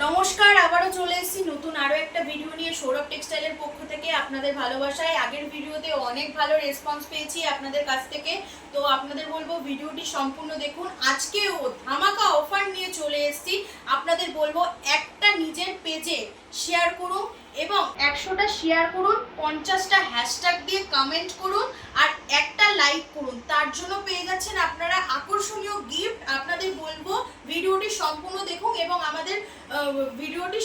নমস্কার, আবারও চলে এসেছি নতুন আরও একটা ভিডিও নিয়ে সৌরভ টেক্সটাইলের পক্ষ থেকে আপনাদের ভালোবাসায়। আগের ভিডিওতে অনেক ভালো রেসপন্স পেয়েছি আপনাদের কাছ থেকে। তো আপনাদের বলব, ভিডিওটি সম্পূর্ণ দেখুন। আজকেও ধামাকা অফার নিয়ে চলে এসেছি। আপনাদের বলব, একটা নিজের পেজে শেয়ার করুন। একশোটা শেয়ার করুন, পঞ্চাশটা হ্যাশট্যাগ দিয়ে কমেন্ট করুন, আর একটা লাইক করুন। তার জন্য পেয়ে যাচ্ছেন আপনারা আকর্ষণীয় গিফট আপনাদের বলব, ভিডিওটি সম্পূর্ণ দেখুন এবং আমাদের ভিডিওটি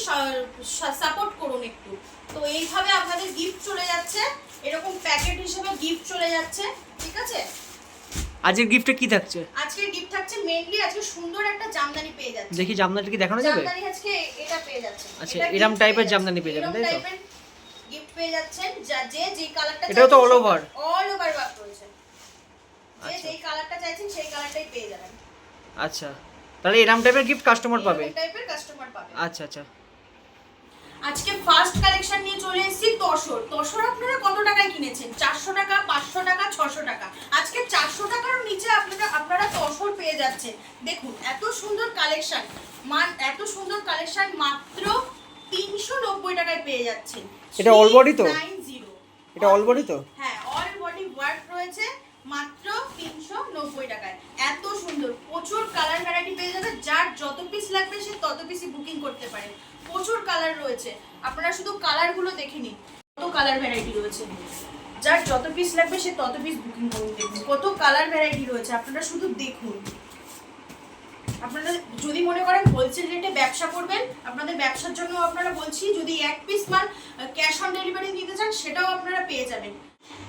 সাপোর্ট করুন একটু। তো এইভাবে আপনাদের গিফট চলে যাচ্ছে। এরকম প্যাকেট হিসেবে গিফট চলে যাচ্ছে। ঠিক আছে? আজকের গিফটে কি থাকছে? আজকের গিফট থাকছে মেনলি আজকে সুন্দর একটা জামদানি পেয়ে যাচ্ছে। দেখি জামদানিটা কি দেখানো যাবে? জামদানি আজকে এটা পেয়ে যাচ্ছেন আচ্ছা, এটা এরম gift জামদানি পেয়ে যাবেন, তাই তো? type-এর পেয়ে যাচ্ছেন যা যে যে কালারটা এটাও তো all over? All over work রয়েছে যে আচ্ছা। যেই কালারটা চাইছেন সেই কালারটাই পেয়ে যাবেন। আচ্ছা। তাহলে এরম টাইপের গিফট কাস্টমার পাবে? টাইপের কাস্টমার পাবে। আচ্ছা আচ্ছা। আজকে ফার্স্ট কালেকশন নিয়ে চলে এসেছি তসর। তসর আপনারা কত টাকায় কিনেছেন? চারশো টাকা পাঁচশো টাকা ছশো টাকা? আজকে চারশো টাকার নিচে আপনারা আপনারা তসর পেয়ে যাচ্ছেন। দেখুন এত সুন্দর কালেকশন মান এত সুন্দর কালেকশন মাত্র তিনশো নব্বই টাকায় পেয়ে যাচ্ছেন। এটা all body তো? এটা all body তো? হ্যাঁ অল বডি ওয়ার্ক রয়েছে মাত্র তিনশো নব্বই টাকায়। এত সুন্দর প্রচুর কালার ভ্যারাইটি পেয়ে যাবে। যার যত পিস লাগবে সে তত পিসই বুকিং করতে পারে। প্রচুর কালার রয়েছে। আপনারা শুধু কালারগুলো দেখে নিন, কত কালার ভ্যারাইটি রয়েছে। যার যত পিস লাগবে, সে তত পিস বুকিং করুন কত কালার ভ্যারাইটি রয়েছে, আপনারা শুধু দেখুন। আপনারা যদি মনে করেন হোলসেল রেটে ব্যবসা করবেন, আপনাদের ব্যবসার জন্য আপনারা বলছি, যদি এক পিস মাল ক্যাশ অন ডেলিভারি নিতে চান, সেটাও আপনারা পেয়ে যাবেন।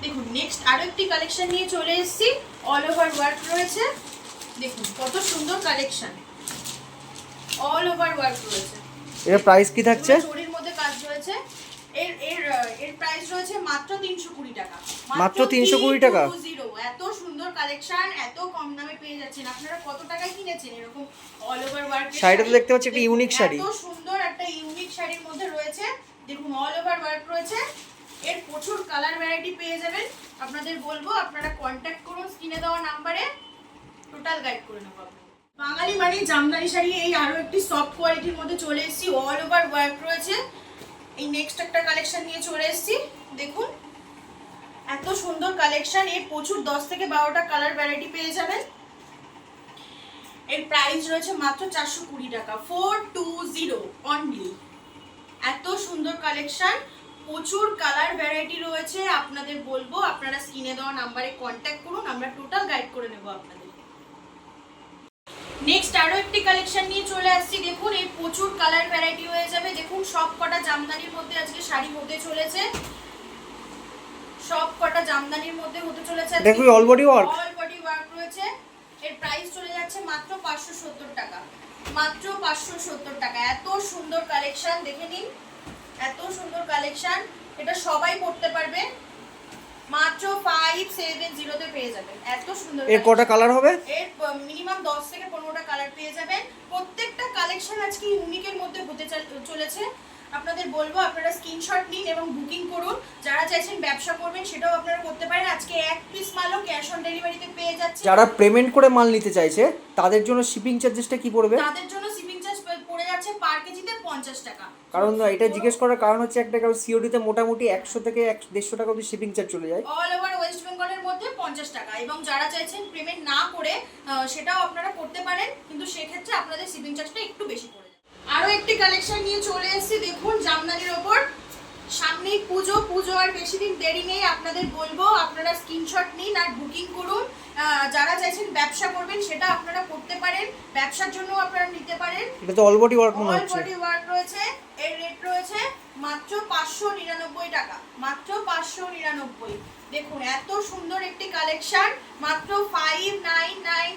দেখুন নেক্সট আরও একটি কালেকশন নিয়ে চলে এসেছি। অল ওভার ওয়ার্ক রয়েছে। দেখুন, কত সুন্দর কালেকশন অল ওভার ওয়ার্ক রয়েছে। এর প্রাইস কি থাকছে? জরির মধ্যে কাজ রয়েছে। এর এর এর প্রাইস রয়েছে মাত্র তিনশো কুড়ি টাকা। মাত্র 320 টাকা? এত সুন্দর কালেকশন এত কম দামে পেয়ে যাচ্ছেন। আপনারা কত টাকায় কিনেছেন? এরকম অল ওভার ওয়ার্ক শাড়িটা তো দেখতে পাচ্ছি একটা unique শাড়ি। এত সুন্দর একটা ইউনিক শাড়ির মধ্যে রয়েছে। দেখুন অল ওভার ওয়ার্ক রয়েছে। এর প্রচুর কালার ভ্যারাইটি পেয়ে যাবেন। আপনাদের বলব আপনারা কন্ট্যাক্ট করুন স্ক্রিনে দেওয়া নাম্বারে টোটাল গাইড করে নেব আপনাদের। বাঙালি মানে জামদানি শাড়ি, এই আরও একটি সফট কোয়ালিটির মধ্যে চলে এসেছি অল ওভার ওয়ার্ক রয়েছে। এই নেক্সট একটা কালেকশন নিয়ে চলে এসেছি, দেখুন। এত সুন্দর কালেকশন এর প্রচুর দশ থেকে বারোটা কালার ভ্যারাইটি পেয়ে যাবেন। এর প্রাইস রয়েছে মাত্র চারশো কুড়ি টাকা ফোর টু জিরো অনলি এত সুন্দর কালেকশন প্রচুর কালার ভ্যারাইটি রয়েছে, আপনাদের বলব, আপনারা স্ক্রিনে দেওয়া নাম্বারে কন্ট্যাক্ট করুন, আমরা টোটাল গাইড করে নেব আপনাদের। নেক্সট আরও একটি কালেকশন নিয়ে চলে আসছি। দেখুন এই প্রচুর কালার ভ্যারাইটি হয়ে যাবে। দেখুন সব কটা জামদানির মধ্যে আজকে শাড়ি হতে চলেছে। সব কটা জামদানির মধ্যে হতে চলেছে দেখুন কি all body work? All body work রয়েছে। এর প্রাইস চলে যাচ্ছে মাত্র পাঁচশো সত্তর টাকা। মাত্র পাঁচশো সত্তর টাকা। এত সুন্দর কালেকশন দেখে নিন। এত সুন্দর কালেকশন এটা সবাই পড়তে পারবে। মাত্র ফাইভ সেভেন জিরোতে পেয়ে যাবেন। এত সুন্দর এর কটা কালার হবে? এর মিনিমাম দশ থেকে পনেরোটা কালার পেয়ে যাবেন। প্রত্যেকটা কালেকশন আজকে ইউনিকের মধ্যে হতে চলেছে। আপনাদের বলব আপনারা স্ক্রিনশট নিন এবং বুকিং করুন। যারা চাইছেন ব্যবসা করবেন সেটাও আপনারা করতে পারেন। আজকে এক পিস মালও ক্যাশ অন ডেলিভারিতে পেয়ে যাচ্ছে। যারা পেমেন্ট করে মাল নিতে চাইছে তাদের জন্য শিপিং চার্জেসটা কি পড়বে? তাদের জন্য শিপিং চার্জ পড়ে যাচ্ছে পার কেজিতে পঞ্চাশ টাকা। কারণ এটা জিজ্ঞেস করার কারণ হচ্ছে একটা কারণ সিওডিতে মোটামুটি একশো থেকে এক দেড়শো টাকা অবধি শিপিং চার্জ চলে যায়। অল ওভার ওয়েস্ট বেঙ্গলের মধ্যে পঞ্চাশ টাকা এবং যারা চাইছেন পেমেন্ট না করে সেটাও আপনারা করতে পারেন কিন্তু সেক্ষেত্রে আপনাদের শিপিং চার্জটা একটু বেশি পড়ে আরও একটি কালেকশন নিয়ে চলে এসেছি দেখুন জামদানির ওপর। সামনেই পুজো পুজো আর বেশি দিন দেরি নেই আপনাদের বলব আপনারা স্ক্রিনশট নিন আর বুকিং করুন। যারা চাইছেন ব্যবসা করবেন সেটা আপনারা করতে পারেন ব্যবসার জন্য আপনারা নিতে পারেন। এটা তো অলবডি ওয়ার্ক মনে হচ্ছে। বডি ওয়ার্ক রয়েছে। এর রেট রয়েছে মাত্র পাঁচশো নিরানব্বই টাকা, মাত্র পাঁচশো নিরানব্বই। দেখুন, এত সুন্দর একটি কালেকশন মাত্র ফাইভ নাইন নাইন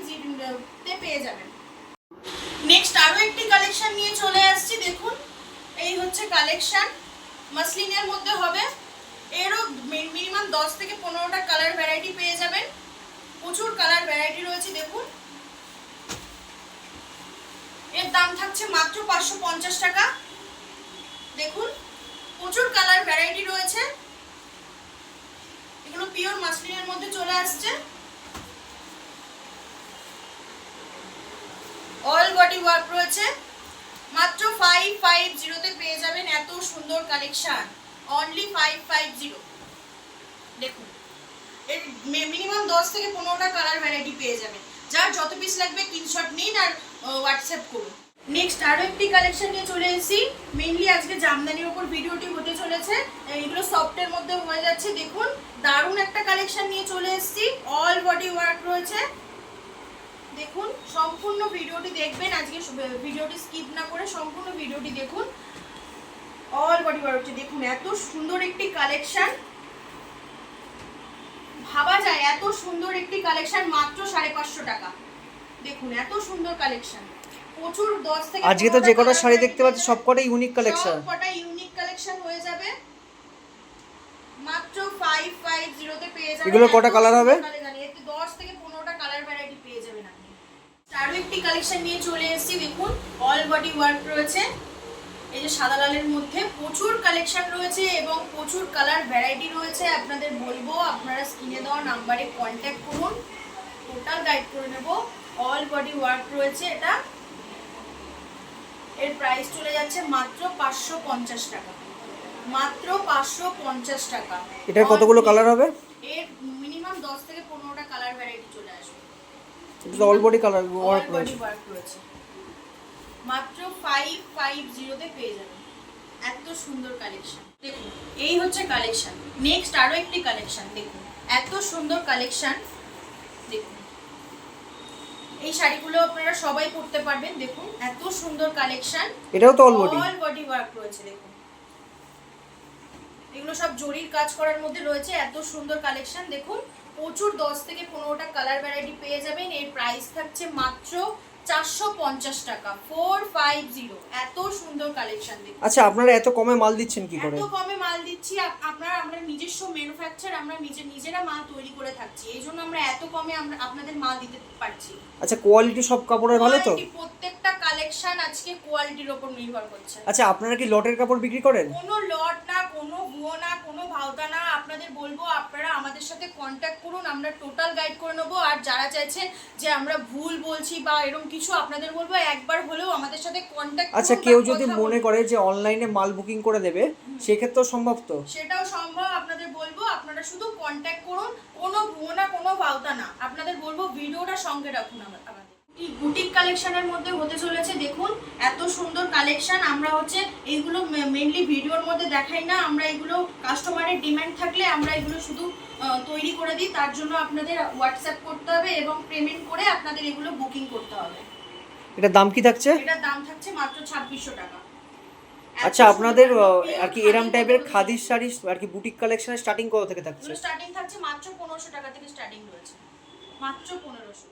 তে পেয়ে যাবেন। নেক্সট আরও একটি কালেকশন নিয়ে চলে আসছি, দেখুন। এই হচ্ছে কালেকশন মাসলিনের মধ্যে হবে। এরও মিনিমাম দশ থেকে পনেরোটা কালার ভ্যারাইটি পেয়ে যাবেন। প্রচুর কালার ভ্যারাইটি রয়েছে, দেখুন। এর দাম থাকছে মাত্র পাঁচশো পঞ্চাশ টাকা। দেখুন, প্রচুর কালার ভ্যারাইটি রয়েছে। এগুলো পিওর মাসলিনের মধ্যে চলে আসছে। অল বডি ওয়ার্ক রয়েছে। মাত্র ফাইভ ফাইভ জিরোতে পেয়ে যাবেন এত সুন্দর collection only five five zero দেখুন, এর মিনিমাম দশ থেকে পনেরোটা কালার ভ্যারাইটি পেয়ে যাবেন। যার যত পিস লাগবে স্ক্রিনশট নিন আর হোয়াটসঅ্যাপ করুন। নেক্সট আরও একটি কালেকশন নিয়ে চলে এসেছি। মেইনলি আজকে জামদানির ওপর ভিডিওটি হতে চলেছে। এগুলো সফটের মধ্যে হয়ে যাচ্ছে। দেখুন, দারুণ একটা কালেকশন নিয়ে চলে এসেছি। অল বডি ওয়ার্ক রয়েছে। দেখুন, সম্পূর্ণ ভিডিওটি দেখবেন। আজকে ভিডিওটি স্কিপ না করে সম্পূর্ণ ভিডিওটি দেখুন। অল বডি ওয়ার্কটি দেখুন, এত সুন্দর একটি কালেকশন ভাবা যায়, এত সুন্দর একটি কালেকশন মাত্র সাড়ে পাঁচশো টাকা। দেখুন, এত সুন্দর কালেকশন প্রচুর দশ থেকে আজকে তো যে কটা শাড়ি দেখতে পাচ্ছি সব কটাই ইউনিক কালেকশন সবকটা ইউনিক কালেকশন হয়ে যাবে। মাত্র 550 তে পেয়ে যাবেন এগুলো কটা colour হবে? এতে 10 থেকে 15টা কালার ভ্যারাইটি পেয়ে যাবেন আপনি। আরও কালেকশন নিয়ে চলে এসেছি দেখুন অল বডি ওয়ার্ক রয়েছে। এই যে সাদা লালের মধ্যে প্রচুর কালেকশন রয়েছে এবং প্রচুর কালার ভ্যারাইটি রয়েছে। আপনাদের বলব আপনারা স্ক্রিনে দেওয়া নাম্বারে কন্ট্যাক্ট করুন। টোটাল গাইড করে নেব। অল বডি ওয়ার্ক রয়েছে এটা। এর প্রাইস চলে যাচ্ছে মাত্র পাঁচশো পঞ্চাশ টাকা। মাত্র পাঁচশো পঞ্চাশ টাকা। এটার কতগুলো কালার হবে? এর মিনিমাম দশ থেকে পনেরোটা কালার ভ্যারাইটি চলে আসবে। এটা অল বডি কালার ওয়ার্ক রয়েছে। মাত্র ফাইভ ফাইভ জিরোতে পেয়ে যাবেন। এত সুন্দর কালেকশন দেখুন এই হচ্ছে কালেকশন নেক্সট আরও একটি কালেকশন দেখুন। এত সুন্দর কালেকশন দেখুন। এই শাড়িগুলো আপনারা সবাই পরতে পারবেন দেখুন এত সুন্দর কালেকশন এটাও তো all body all body work রয়েছে দেখুন। এগুলো সব জরির কাজ করার মধ্যে রয়েছে এত সুন্দর কালেকশন দেখুন প্রচুর দশ থেকে পনেরোটা কালার ভ্যারাইটি পেয়ে যাবেন। এর প্রাইস থাকছে মাত্র চারশো পঞ্চাশ টাকা ফোর ফাইভ জিরো এত সুন্দর কালেকশন দেখুন আচ্ছা আপনারা এত কমে মাল দিচ্ছেন কি করে? এত কমে মাল দিচ্ছি আপ- আপনারা আমরা নিজস্ব ম্যানুফ্যাকচার আমরা নিজে নিজেরা মাল তৈরি করে থাকছি। এই জন্য আমরা এত কমে আমরা আপনাদের মাল দিতে পারছি। আচ্ছা কোয়ালিটি সব কাপড়ের ভালো তো? প্রত্যেক প্রত্যেকটা কালেকশন আজকে কোয়ালিটির উপর নির্ভর করছে। আচ্ছা আপনারা কি লটের কাপড় বিক্রি করেন? কোনো লট না কোনো ভুয়ো না কোনো ভাওতা না। আপনাদের বলব আপনারা আমাদের সাথে কন্ট্যাক্ট করুন আমরা টোটাল গাইড করে নেব। আর যারা চাইছেন যে আমরা ভুল বলছি বা এরকম কিছু আপনাদের বলব একবার হলেও আমাদের সাথে কন্ট্যাক্ট আচ্ছা কেউ যদি মনে করে যে অনলাইনে মাল বুকিং করে দেবে সেক্ষেত্রেও সম্ভব তো? সেটাও সম্ভব আপনাদের বলব আপনারা শুধু কন্ট্যাক্ট করুন কোনো ভুয়ো না কোনো ভাওতা না। আপনাদের বলব ভিডিওটা সঙ্গে রাখুন আমা- আমাদের। বুটিক কালেকশনের মধ্যে হতে চলেছে কালেকশন আমরা হচ্ছে এইগুলো মেনলি ভিডিওর মধ্যে দেখাই না। আমরা এগুলো কাস্টমারের ডিমান্ড থাকলে আমরা এগুলো শুধু তৈরি করে দিই। তার জন্য আপনাদের হোয়াটসঅ্যাপ করতে হবে এবং পেমেন্ট করে আপনাদের এগুলো বুকিং করতে হবে। এটার দাম কি থাকছে? এটার দাম থাকছে মাত্র ছাব্বিশশো টাকা। আচ্ছা আপনাদের আর কি এরম টাইপের। খাদির শাড়ি আর কি বুটিক কালেকশনের স্টার্টিং কত থেকে থাকছে? স্টার্টিং থাকছে মাত্র পনেরোশো টাকা থেকে স্টার্টিং রয়েছে। মাত্র পনেরোশো।